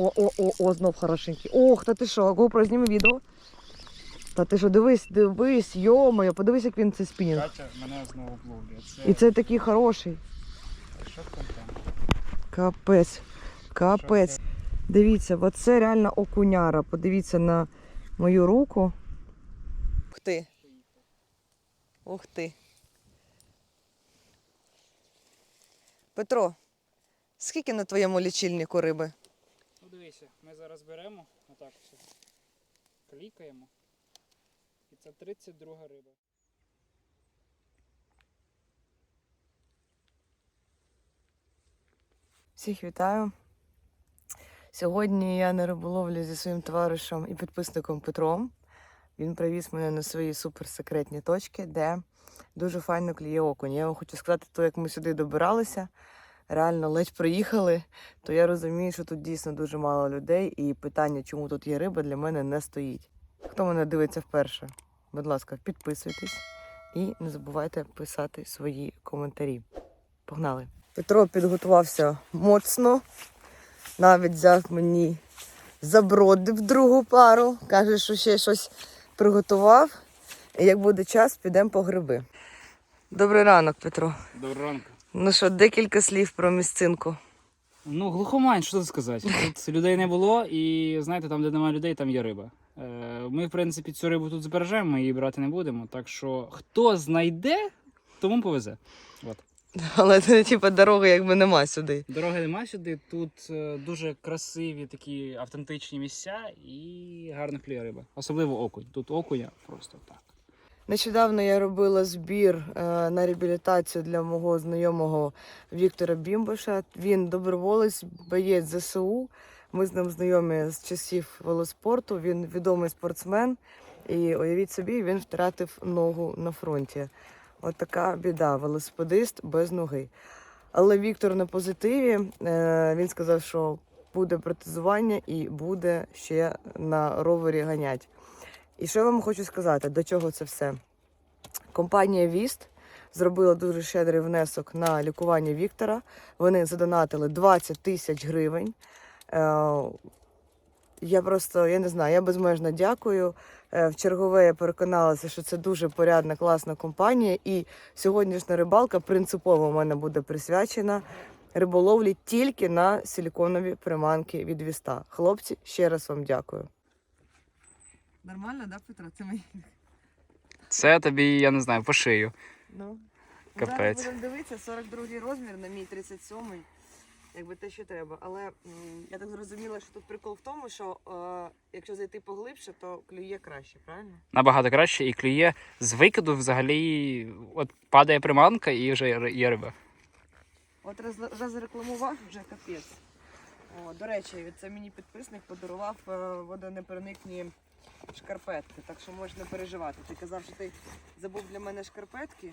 О, о, о, о, знов хорошенький. Ох, та ти що, GoPro, зніми відео. Та ти що, дивись, дивись, йомою, подивись, як він це спінінг. Катя мене знову обловлює. Це, І це такий хороший. що контент? Капець. Капець. Що Дивіться, оце реально окуняра. Подивіться на мою руку. Ух ти. Ух ти. Петро, скільки на твоєму лічильнику риби? Дивися, ми зараз беремо, отак все. Клікаємо. І це 32 риба. Всіх вітаю. Сьогодні я на риболовлі зі своїм товаришем і підписником Петром. Він привіз мене на свої суперсекретні точки, де дуже файно клює окунь. Я вам хочу сказати, то як ми сюди добиралися, реально ледь приїхали, то я розумію, що тут дійсно дуже мало людей, і питання, чому тут є риба, для мене не стоїть. Хто мене дивиться вперше, будь ласка, підписуйтесь і не забувайте писати свої коментарі. Погнали! Петро підготувався моцно, навіть взяв мені забродив другу пару, каже, що ще щось приготував. І як буде час, підемо по гриби. Добрий ранок, Петро. Доброго ранку. Ну що, декілька слів про місцинку. Ну, глухомань, що тут сказати? Тут людей не було, і знаєте, там, де немає людей, там є риба. Е, Ми, в принципі, цю рибу тут збережемо, ми її брати не будемо. Так що хто знайде, тому повезе. От. Але типу, дороги якби нема сюди. Дороги нема сюди. Тут е, дуже красиві такі автентичні місця і гарна клює риба. Особливо окунь. Тут окуня просто так. Нещодавно я робила збір е, на реабілітацію для мого знайомого Віктора Бімбоша. Він доброволець, боєць ЗСУ. Ми з ним знайомі з часів велоспорту. Він відомий спортсмен. І уявіть собі, він втратив ногу на фронті. От така біда, велосипедист без ноги. Але Віктор на позитиві. Е, він сказав, що буде протезування і буде ще на ровері ганять. І що я вам хочу сказати, до чого це все? Компанія Віст зробила дуже щедрий внесок на лікування Віктора. Вони задонатили 20 тисяч гривень. Е, Я просто, я не знаю, я безмежно дякую. Е, В чергове я переконалася, що це дуже порядна, класна компанія. І сьогоднішня рибалка принципово у мене буде присвячена риболовлі тільки на силіконові приманки від Віста. Хлопці, ще раз вам дякую. Нормально, да, Петро? Це мої. Це тобі, я не знаю, по шию. Ну, Капець. Зараз будемо дивитися, 42 розмір на мій 37-й. Якби те, що треба. Але м, я так зрозуміла, що тут прикол в тому, що е, якщо зайти поглибше, то клює краще, правильно? Набагато краще і клює з викиду взагалі. От падає приманка і вже є риба. От раз, зарекламував, вже капець. О, до речі, це мені підписник подарував е, водонепроникні шкарпетки, так що можеш не переживати. Ти казав, що ти забув для мене шкарпетки.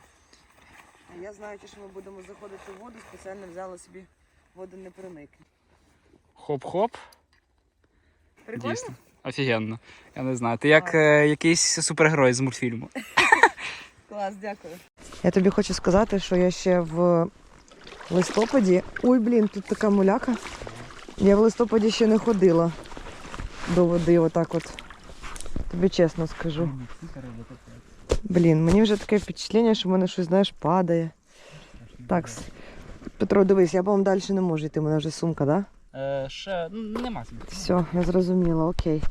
А я знаючи, що ми будемо заходити в воду, спеціально взяла собі водонепроникні. Хоп-хоп. Прикольно? Дійсно. Офігенно. Я не знаю. Ти як е, якийсь супергерой з мультфільму. Клас, дякую. Я тобі хочу сказати, що я ще в листопаді. Ой, блін, тут така муляка. Я в листопаді ще не ходила до води, отак от. Тобі чесно скажу. Блін, мені вже таке впечатлення, що в мене щось, знаєш, падає. Так, Петро, дивись, я по-моєму далі не можу йти, у мене вже сумка, так? Да? Е, ще ну, нема сенсу. Все, я зрозуміла, окей.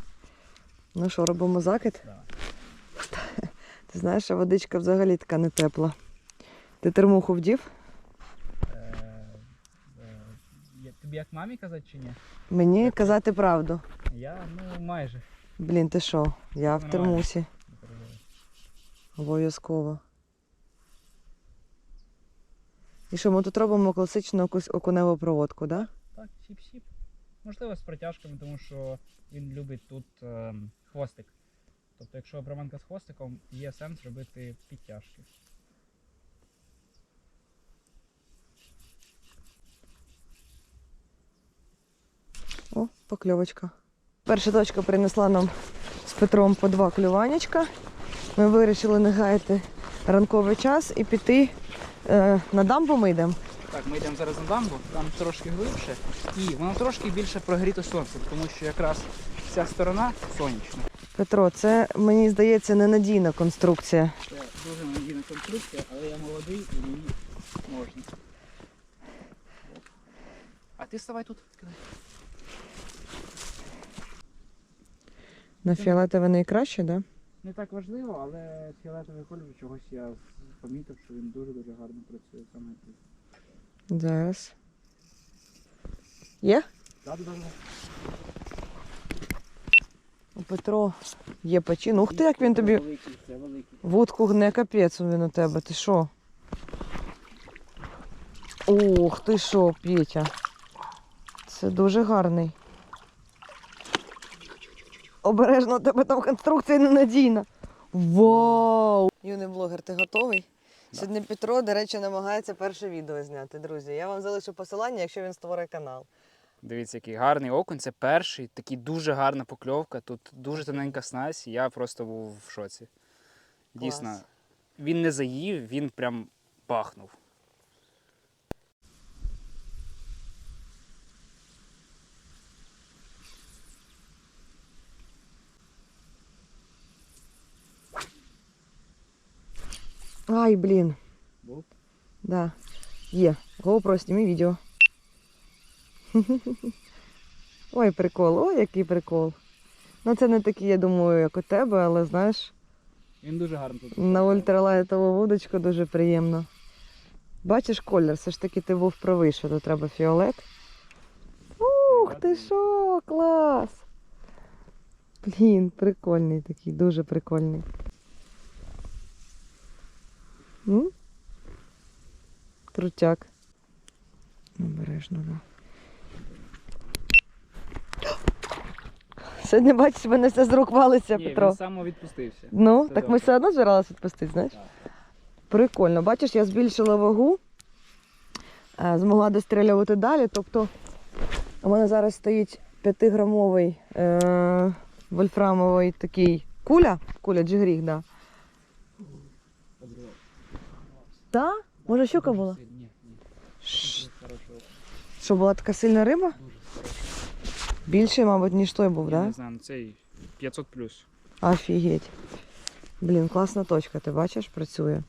Ну що, робимо закид? Давай. Ти знаєш, а водичка взагалі така не тепла. Ти термуху вдів? Тобі як мамі казати чи ні? Мені казати правду. Я ну майже. Блін, ти що? Я в термусі. Обов'язково. І що, ми тут робимо класичну якусь окуневу проводку, так? Да? Так, сіп-сіп. Можливо, з протяжками, тому що він любить тут ем, хвостик. Тобто, якщо приманка з хвостиком, є сенс робити підтяжки. О, покльовочка. Перша точка принесла нам з Петром по два клюванечка. Ми вирішили не гаяти ранковий час і піти е, на дамбу ми йдемо. Так, ми йдемо зараз на дамбу, там трошки глибше, і воно трошки більше прогріто сонцем, тому що якраз ця сторона сонячна. Петро, це мені здається ненадійна конструкція. Це дуже надійна конструкція, але я молодий і мені можна. А ти ставай тут. На фіолетове найкраще, так? Да? Не так важливо, але фіолетовий кольор чогось я помітив, що він дуже-дуже гарно працює саме тут. Зараз. Є? Так, так, У Петро є почин. Ух ти, як він тобі Великий, це великий. вудку гне капець він у тебе. Ти що? Ух, ти що, Петя. Це дуже гарний. Обережно у тебе там конструкція ненадійна. Вау! Юний блогер, ти готовий? Сьогодні Петро, до речі, намагається перше відео зняти, друзі. Я вам залишу посилання, якщо він створить канал. Дивіться, який гарний окунь. Це перший, такий дуже гарна покльовка. Тут дуже тоненька снасть. Я просто був в шоці. Дійсно, Клас. він не заїв, він прям пахнув. Ай, блін. Був? Да. Є. GoPro, сніми відео. Ой, прикол, ой, який прикол. Ну, це не такий, я думаю, як у тебе, але знаєш, Він дуже гарно тут. на ультралайтову вудочку дуже приємно. Бачиш колір, все ж таки ти був правий, що тут треба фіолет. Ух, ти що, клас! Блін, прикольний такий, дуже прикольний. М? Крутяк. Обережно, да. Сьогодні бачиш, в мене все з рук валиться, Ні, Петро. він самовідпустився. Ну, Це так ми добре. все одно збиралися відпустити, знаєш? Так. Прикольно. Бачиш, я збільшила вагу, е, змогла дострілювати далі. Тобто у мене зараз стоїть 5-грамовий е, вольфрамовий такий куля, куля джигріг, да. Та? Може щука була? Ні, ні. Ш-. Що була така сильна риба? Більше, мабуть, ніж той був, Я так? не Да? знаю, ну цей 500 плюс. Офігеть. Блін, класна точка, ти бачиш, працює.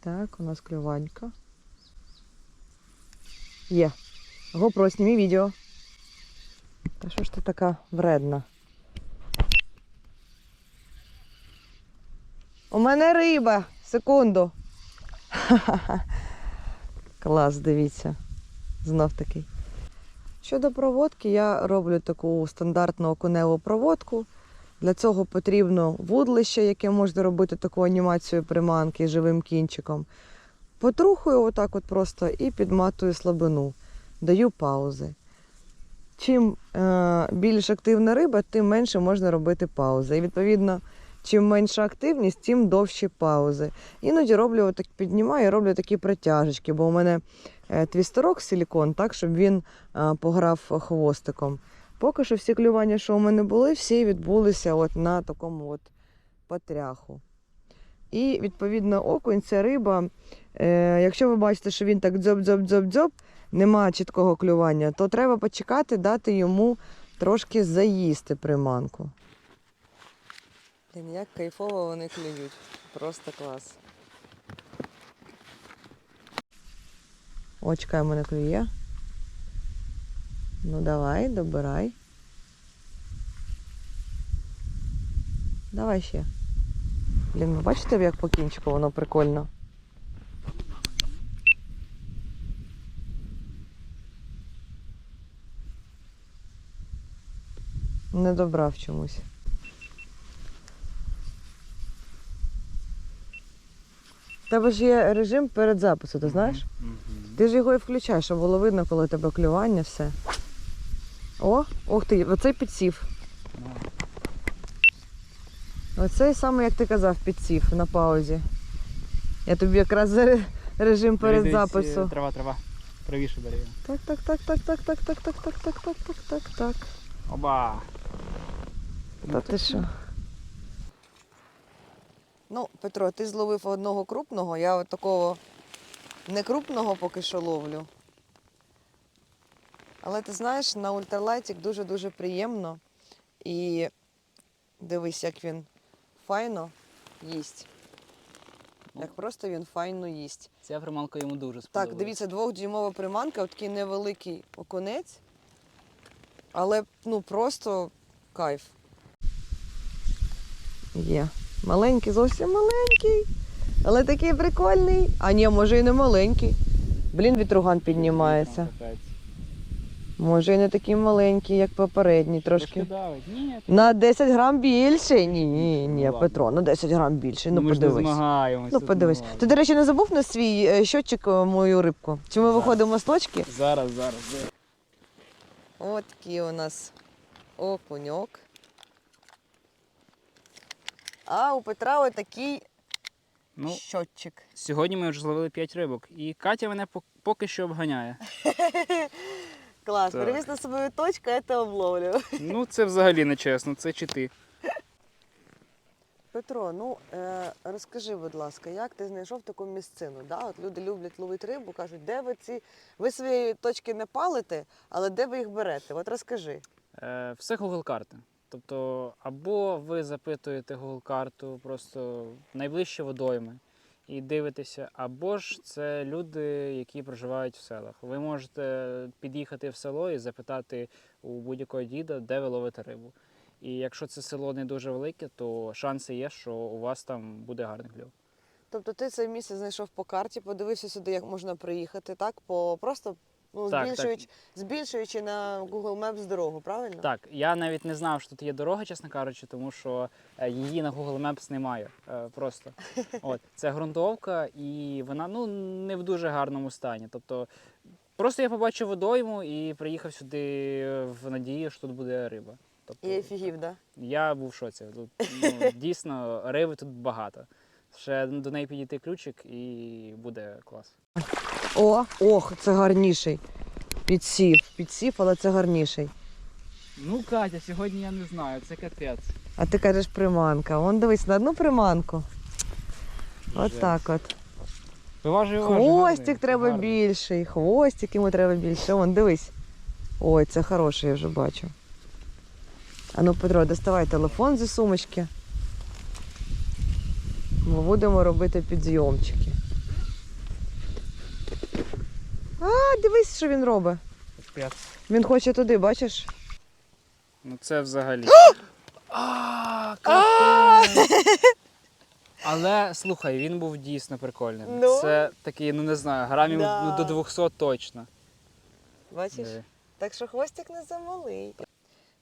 Так, у нас клюванька. Є. GoPro, сніми відео. Та що ж ти така вредна? У мене риба. Секунду. Клас, дивіться. Знов такий. Щодо проводки, я роблю таку стандартну окуневу проводку. Для цього потрібно вудлище, яке можна робити таку анімацію приманки живим кінчиком. Потрухую отак от просто і підматую слабину. Даю паузи. Чим е, більш активна риба, тим менше можна робити паузи. І відповідно, чим менша активність, тим довші паузи. Іноді роблю отак, піднімаю, роблю такі протяжечки, бо у мене е, твістерок силікон, так, щоб він е, пограв хвостиком. Поки що всі клювання, що у мене були, всі відбулися от на такому от потряху. І відповідно окунь це риба. Е, якщо ви бачите, що він так дзьоб-дзьоб-дзьоб-дзьоб, немає чіткого клювання, то треба почекати, дати йому трошки заїсти приманку. Блін, як кайфово вони клюють. Просто клас. О, чекай, мене клює. Ну давай, добирай. Давай ще. Блін, ви бачите, як по кінчику воно прикольно. Не добрав чомусь. Тебе ж є режим перед записом, ти знаєш? Ти ж його і включаєш, щоб було видно, коли у тебе клювання, все. О, ох ти, оцей підсів. Ну, Оцей саме, як ти казав, підсів на паузі. Я тобі якраз за режим перед запису. е, Трава, трава. Правіше бери. його. Так, так, так, так, так, так, так, так, так, так, так, так, так, так. Оба! Та ти що? Ну, Петро, ти зловив одного крупного, я от такого не крупного поки що ловлю. Але ти знаєш, на ультралайтик дуже-дуже приємно. І дивись, як він файно їсть. Як просто він файно їсть. Ця приманка йому дуже сподобалась. Так, дивіться, двохдюймова приманка, от такий невеликий окунець, але ну просто кайф. Є. Маленький, зовсім маленький, але такий прикольний. А ні, може і не маленький. Блін, вітруган піднімається. Може і не такий маленький, як попередній, Трошки На 10 грам більше. Ні, ні, ні, Ну. Петро, на 10 грам більше. Ну, не подивись. Ну, подивись. Ти, до речі, не забув на свій е, щотчик е, мою рибку? Чи ми виходимо з точки? Зараз, зараз. зараз. От такий у нас окуньок. А у Петра отакий Ну, щотчик. сьогодні ми вже зловили 5 рибок, і Катя мене поки що обганяє. Клас, Так. перевіз на собою точку, я тебе обловлю. Ну, це взагалі не чесно, це чи ти. Петро, ну е, розкажи, будь ласка, як ти знайшов таку місцину? Да? От люди люблять ловити рибу, кажуть, де ви ці. Ви свої точки не палите, але де ви їх берете? От розкажи. Е, все Google карти. Тобто, або ви запитуєте Google карту просто найближчі водойми і дивитеся, або ж це люди, які проживають в селах. Ви можете під'їхати в село і запитати у будь-якого діда, де ви ловите рибу. І якщо це село не дуже велике, то шанси є, що у вас там буде гарний кльов. Тобто ти це місце знайшов по карті, подивився сюди, як можна приїхати, так? По просто ну, Так, збільшуючи, збільшуючи на Google Maps дорогу, правильно? Так, я навіть не знав, що тут є дорога, чесно кажучи, тому що е, її на Google Maps немає. е, Просто от це ґрунтовка, і вона ну не в дуже гарному стані. Тобто, просто я побачив водойму і приїхав сюди в надії, що тут буде риба. Тобто, І офігів, да? я був в шоці. Тут ну, дійсно риби тут багато. Ще до неї підійти ключик і буде клас. О, ох, це гарніший. Підсів, підсів, але це гарніший. Ну, Катя, сьогодні я не знаю, це капець. А ти кажеш приманка. Вон дивись на одну приманку. От так от. Хвостик треба більший, хвостик йому треба більше. Вон, дивись. Ой, це хороший, я вже бачу. А ну, Петро, доставай телефон зі сумочки. Ми будемо робити підйомчики. А, дивись, що він робить. Він хоче туди, бачиш? Ну це взагалі. А! Але слухай, він був дійсно прикольним. Ну? Це такий, ну не знаю, грамів Да. ну, до 200 точно. Бачиш? Диви. Так що хвостик не замалий.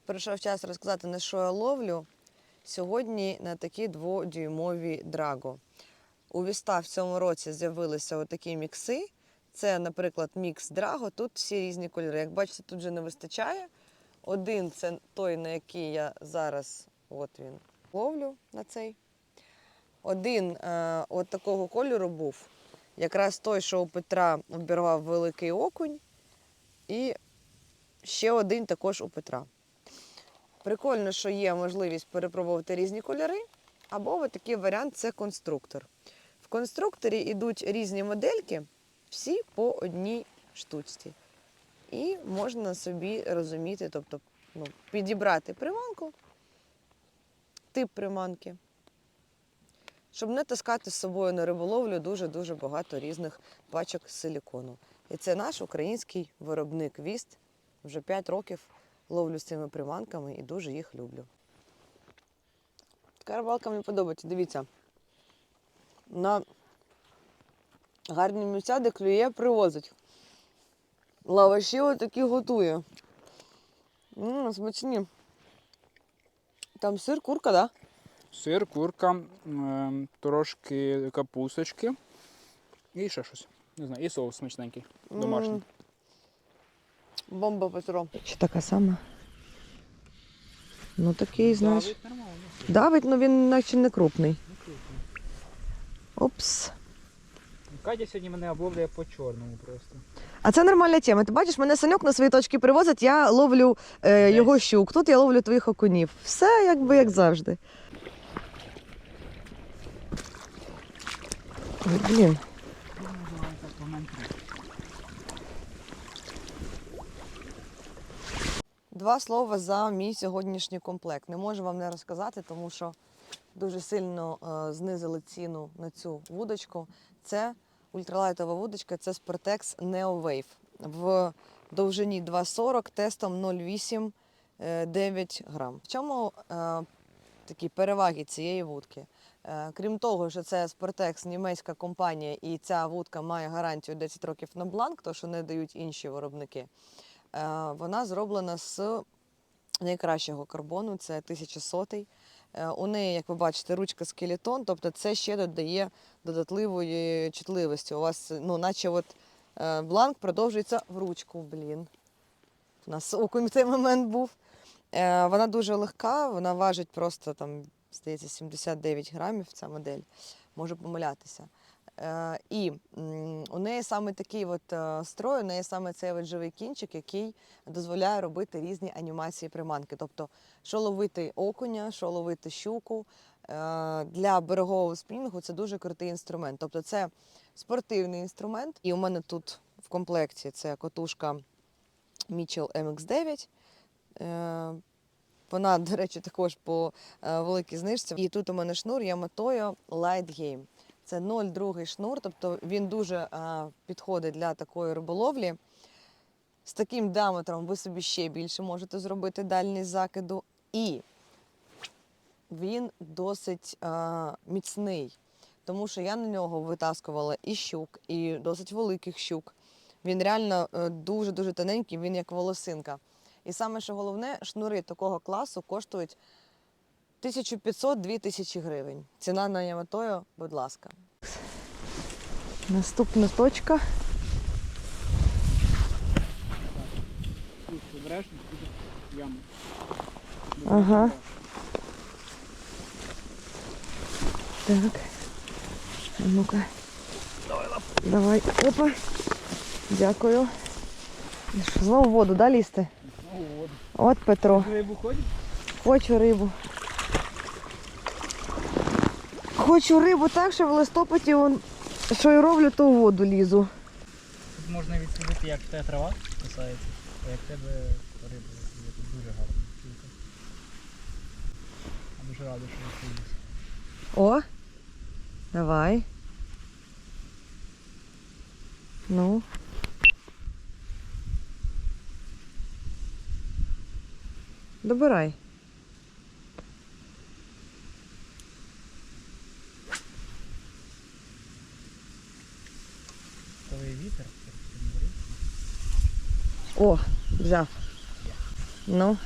Прийшов час розказати, на що я ловлю. Сьогодні на такі дводюймові драго. У Віста в цьому році з'явилися отакі мікси. Це, наприклад, мікс драго. Тут всі різні кольори. Як бачите, тут вже не вистачає. Один це той, на який я зараз от він, ловлю на цей. Один е, от такого кольору був. Якраз той, що у Петра обірвав великий окунь. І ще один також у Петра. Прикольно, що є можливість перепробувати різні кольори, або такий варіант це конструктор. В конструкторі йдуть різні модельки, всі по одній штучці. І можна собі розуміти, тобто ну, підібрати приманку, тип приманки, щоб не таскати з собою на риболовлю дуже-дуже багато різних пачок силікону. І це наш український виробник Віст. Вже 5 років ловлю з цими приманками і дуже їх люблю. Така рибалка мені подобається. Дивіться. На гарні місця, де клює, привозить. Лаваші отакі готує. М, смачні. Там сир, курка, так? Да? Сир, курка, ем, трошки капусточки і ще щось. Не знаю, і соус смачненький, домашній. М. Бомба Петро. Чи така сама? Ну такий, знаєш. Давить. Давить, ну він наче не крупний. Опс. Катя сьогодні мене обловлює по чорному просто. А це нормальна тема. Ти бачиш, мене саньок на свої точки привозить, я ловлю е, його щук, тут я ловлю твоїх окунів. Все якби як завжди. Ой, Блін. Два слова за мій сьогоднішній комплект. Не можу вам не розказати, тому що дуже сильно е, знизили ціну на цю вудочку. Це ультралайтова вудочка, це Sportex Neo. В довжині 2,40, тестом 0,8 е, 9 грам. В чому е, такі переваги цієї вудки? Е, Крім того, що це Sportex, німецька компанія, і ця вудка має гарантію 10 років на бланк, то що не дають інші виробники. Е, Вона зроблена з найкращого карбону, це 1100. Е, У неї, як ви бачите, ручка скелетон, тобто це ще додає додатливої чутливості. У вас, ну, наче от е, бланк продовжується в ручку. Блін. У нас окунь в цей момент був. Е, Вона дуже легка, вона важить просто там, здається, 79 грамів ця модель. Можу помилятися. Е, І у неї саме такий от е, строй, у неї саме цей от живий кінчик, який дозволяє робити різні анімації приманки. Тобто, що ловити окуня, що ловити щуку. Е, Для берегового спінінгу це дуже крутий інструмент. Тобто, це спортивний інструмент. І у мене тут в комплекті це котушка Mitchell MX9. Е, Вона, до речі, також по великій знижці. І тут у мене шнур Yamato Light Game. Це 0,2 шнур, тобто він дуже е, підходить для такої риболовлі. З таким діаметром ви собі ще більше можете зробити дальність закиду. І він досить е, міцний, тому що я на нього витаскувала і щук, і досить великих щук. Він реально е, дуже-дуже тоненький, він як волосинка. І саме що головне, шнури такого класу коштують 1500-2000 гривень. Ціна на Яматою, будь ласка. Наступна точка. Ага. Так. А Ну-ка. Давай. лапу. Давай. Опа. Дякую. Знову в воду, да, лізти? Знову в воду. От Петро. Рибу ходить? Хочу рибу. Хочу рибу так, що в листопаді он, що я роблю, то в воду лізу. Тут можна відслідити, як те трава кусається, а як тебе риба. Тут дуже гарно. Я дуже радий, що ви. О, давай. Ну. Добирай. Коли вітер, так не О, взяв. Ну,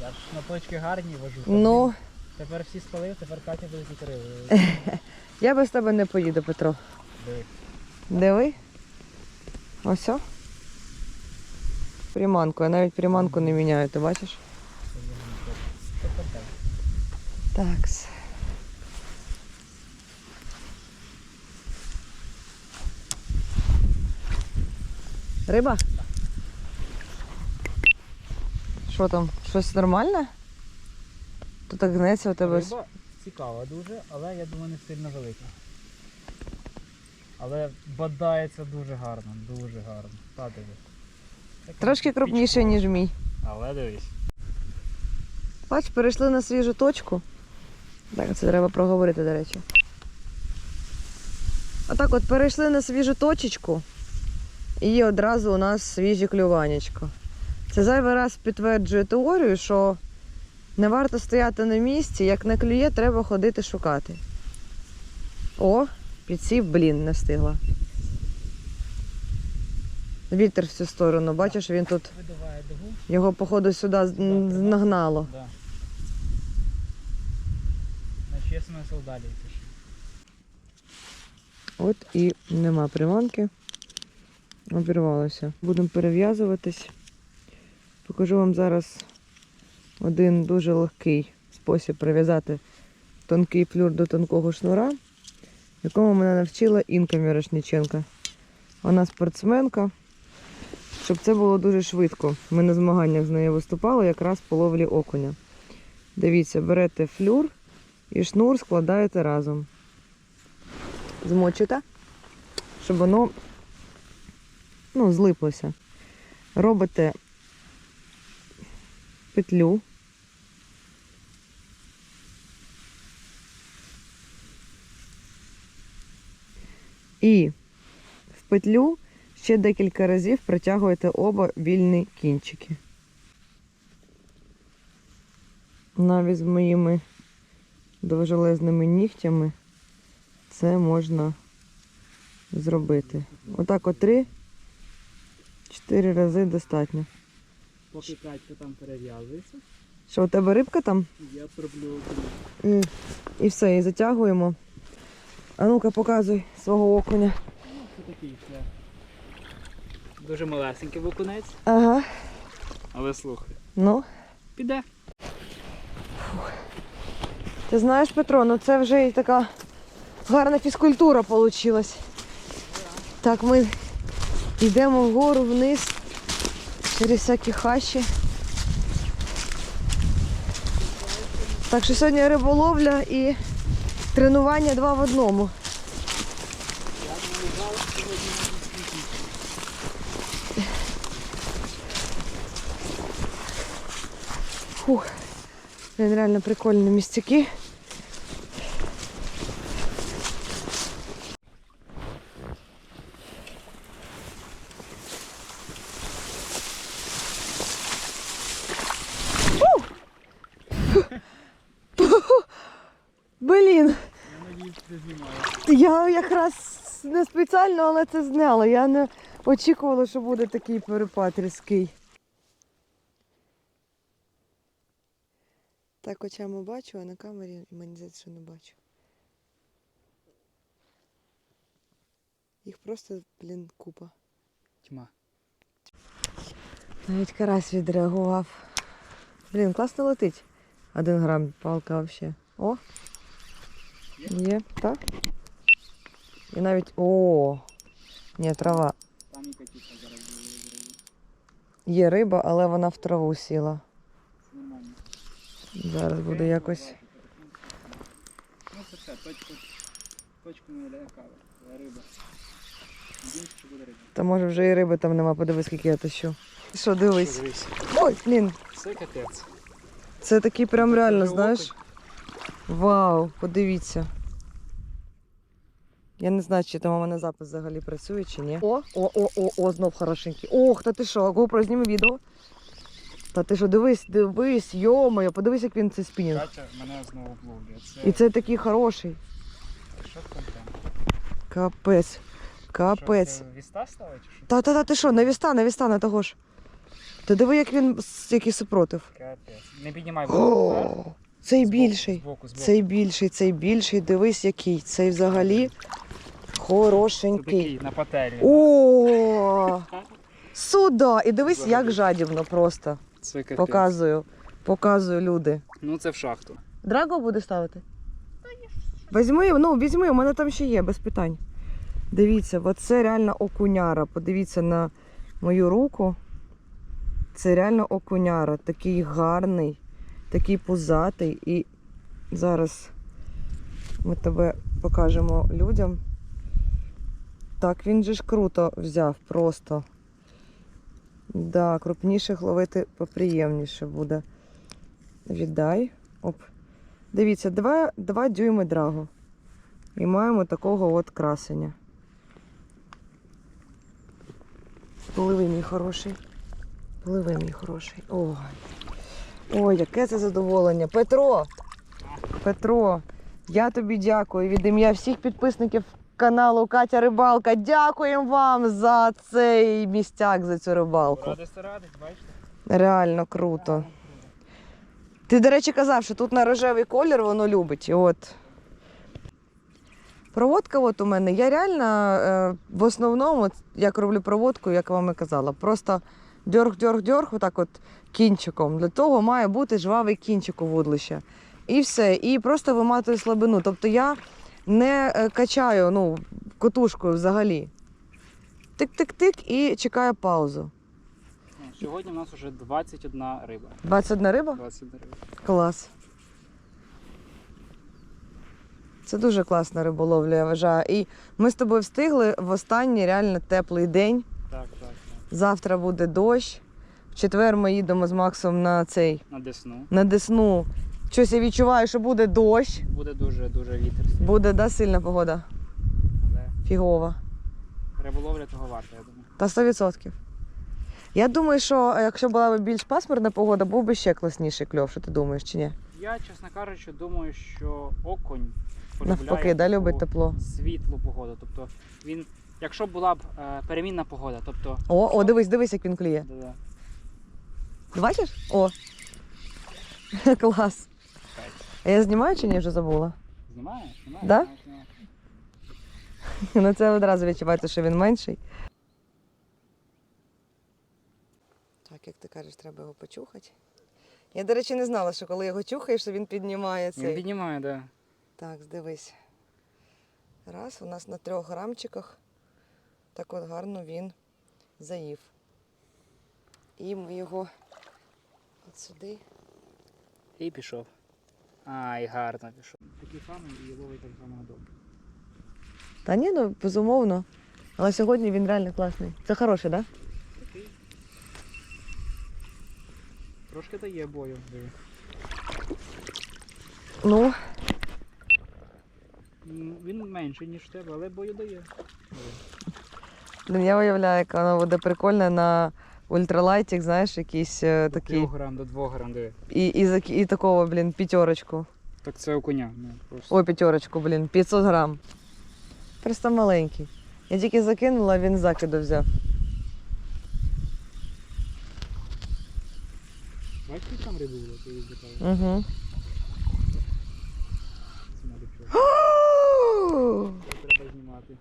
Я ж на точки гарні вожу. ну, Тепер всі спалив, тепер Катя буде рибу. я без тебе не поїду, Петро. Диви. Диви. Ось. Приманку. Я навіть приманку не міняю, ти бачиш? Так. Риба? Що там? Щось нормальне? Тут так гнеться у тебе. Риба цікава дуже, але я думаю не сильно велика. Але бодається дуже гарно, дуже гарно. Та дивись. Трошки крупніше, ніж мій. Але дивись. Бач, перейшли на свіжу точку. Так, це треба проговорити, до речі. Отак от перейшли на свіжу точечку і одразу у нас свіжі клюванечко. Це зайвий раз підтверджує теорію, що не варто стояти на місці, як не клює, треба ходити шукати. О, підсів, блін, не встигла. Вітер в цю сторону, бачиш, він тут його, походу, сюди нагнало. Є смисл далі йти. От і нема приманки. Обірвалося. Будемо перев'язуватись. Покажу вам зараз один дуже легкий спосіб прив'язати тонкий флюр до тонкого шнура, якому мене навчила Інка Мірошніченка. Вона спортсменка. Щоб це було дуже швидко. Ми на змаганнях з нею виступали якраз по ловлі окуня. Дивіться, берете флюр і шнур складаєте разом. Змочуєте. щоб воно ну, злиплося. Робите петлю. І в петлю ще декілька разів протягуєте оба вільні кінчики. Навіть з моїми довжелезними нігтями це можна зробити. Отак от три, чотири рази достатньо. Поки Катька там перев'язується, Що у тебе рибка там? я зроблю М, І все, і затягуємо. А ну-ка, показуй свого окуня. Це такий це. Дуже малесенький вокунець, Ага. але слухай. Ну. Піде. Ти знаєш, Петро, ну це вже і така гарна фізкультура вийшла. Так, ми йдемо вгору вниз через всякі хащі. Так що сьогодні риболовля і тренування два в одному. Фух. Реально прикольні містяки. Блін, Я надіюсь, ти знімаю. я якраз не спеціально, але це зняла. Я не очікувала, що буде такий перепад різкий. Так очами бачу, а на камері мені здається, що не бачу. Їх просто, блін, купа. Тьма. Навіть карась відреагував. Блін, класно летить. Один грам палка взагалі. О! Є, так? І навіть. О! Ні, трава. Там. Є риба, але вона в траву сіла. Зараз буде якось. Ну це все, точку, точку не лякала. Риба. Що буде риба. Та може вже і риби там нема, подивись, скільки я тащу. Що, дивись. Дивись. Ой, блін, Це капець. це такий прям реально, знаєш. Вау, подивіться. Я не знаю, чи там у мене запис взагалі працює, чи ні. О, о, о, о, о, знов хорошенький. Ох, та ти що, GoPro, зніми відео. Та ти що, дивись, дивись, йомоє, подивись, як він цей спінінг. Катя мене знову вловлює. Це, І це такий хороший. що контент? Капець. Капець. Що, це Віста ставить чи що? Та-та-та, ти що, на віста, на віста, на того ж. Ти диви, як він, с- який супротив. Капець. Не піднімай вверх. Цей Збоку, більший. Збоку, збоку. Цей більший, цей більший, дивись який. Цей взагалі Це хорошенький. такий на пательні. О! Сюда! І дивись, як жадібно просто. Це капець. Показую. Показую люди. Ну це в шахту. Драго буде ставити? Візьми, ну візьми, у мене там ще є, без питань. Дивіться, оце реально окуняра. Подивіться на мою руку. Це реально окуняра. Такий гарний, такий пузатий. І зараз ми тебе покажемо людям. Так, він же ж круто взяв просто. Да, крупніших ловити поприємніше буде. Віддай. Оп. Дивіться, 2, 2 дюйми драгу. І маємо такого от красення. Пливи, мій хороший. Пливи, мій хороший. Ой. Ой, яке це задоволення. Петро! Петро, я тобі дякую від ім'я всіх підписників каналу Катя Рибалка. Дякуємо вам за цей містяк, за цю рибалку. Радості радить, бачите? Реально круто. Ти, до речі, казав, що тут на рожевий колір воно любить. І от. Проводка от у мене. Я реально е, в основному, як роблю проводку, як вам і казала, просто дьорг-дьорг-дьорг, отак от кінчиком. Для того має бути жвавий кінчик у вудлища. І все. І просто виматую слабину. Тобто я не е, качаю ну, котушкою взагалі. Тик-тик-тик і чекаю паузу. Сьогодні в нас вже 21 риба. 21 риба? 21 риба. Клас. Це дуже класна риболовля, я вважаю. І ми з тобою встигли в останній реально теплий день. Так, так, так. Завтра буде дощ. В четвер ми їдемо з Максом на цей На десну. на Десну. Щось я відчуваю, що буде дощ. Буде дуже дуже вітер. Буде да, сильна погода. Але Фігова. риболовля того варта, я думаю. Та 100%. Я думаю, що якщо була б більш пасмурна погода, був би ще класніший кльов, що ти думаєш, чи ні? Я, чесно кажучи, думаю, що окунь полюбляє Навпаки, да, любить тепло. світлу погоду. Тобто він, якщо була б е, перемінна погода, тобто. О, о, дивись, дивись, як він клює. Да-да. Бачиш? О. Клас. А я знімаю чи ні, вже забула? Знімаєш? Знімаєш? Да? Знімаєш. Ну це одразу відчувається, що він менший. Так, як ти кажеш, треба його почухати. Я, до речі, не знала, що коли його чухаєш, що він піднімає Він піднімає, так. Да. Так, дивись. Раз, у нас на трьох грамчиках. Так от гарно він заїв. І ми його от сюди. І пішов. Ай, гарно пішов. Такий самий і ловить так само добре. Та ні, ну безумовно. Але сьогодні він реально класний. Це хороший, так? Да? Такий. Трошки дає бою. диви. Ну, М, Він менший, ніж в тебе, але бою дає. Диви. блін, я уявляю, яка вона буде прикольна на ультралайтік, знаєш, якийсь е, До такий. 3 грам, до 2 грам, диви. І, і, зак- і такого, блін, п'ятерочку. Так це окуня. Ну, просто. Ой, п'ятерочку, блін, 500 грам. Просто маленький. Я тільки закинула, він закиду взяв. Бачиш, які там риби були, ти їх запалив. Угу. Це надо чого.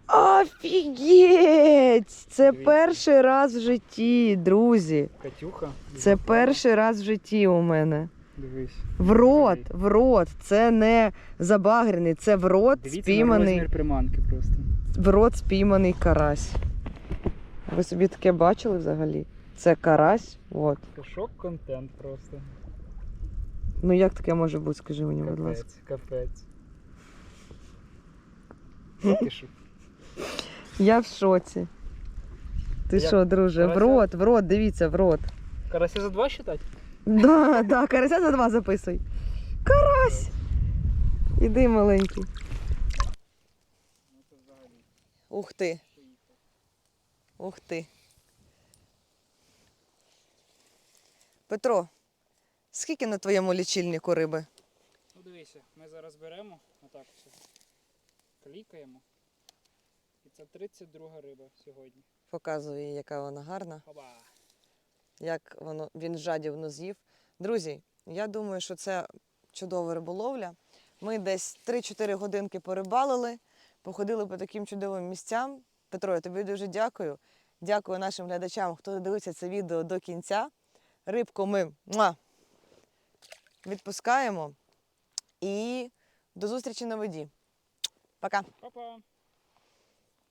Офігеть! Це Дивіться. перший раз в житті, друзі. Катюха. Це перший раз в житті у мене. Дивись. В рот, в рот. Це не забагрений, це в рот Дивіться на спійманий. розмір приманки просто. В рот спійманий карась. Ви собі таке бачили взагалі? Це карась. От. Це шок-контент просто. Ну як таке може бути, скажи мені, будь ласка. Капець, капець. Що? Я в шоці. Ти Як що, друже? В карася? рот, в рот, дивіться, в рот. Карася за два считать? Да, да, карася за два записуй. Карась! Іди, маленький. Ух ти. Ух ти. Петро, скільки на твоєму лічильнику риби? Ну дивися, ми зараз беремо, отак все. Клікаємо. Це 32 риба сьогодні. Показую, яка вона гарна. Хоба. як воно він жадібно з'їв. Друзі, я думаю, що це чудова риболовля. Ми десь 3-4 годинки порибалили, походили по таким чудовим місцям. Петро, я тобі дуже дякую. Дякую нашим глядачам, хто дивився це відео до кінця. Рибку ми муа, відпускаємо. І до зустрічі на воді. Пока! Па-па.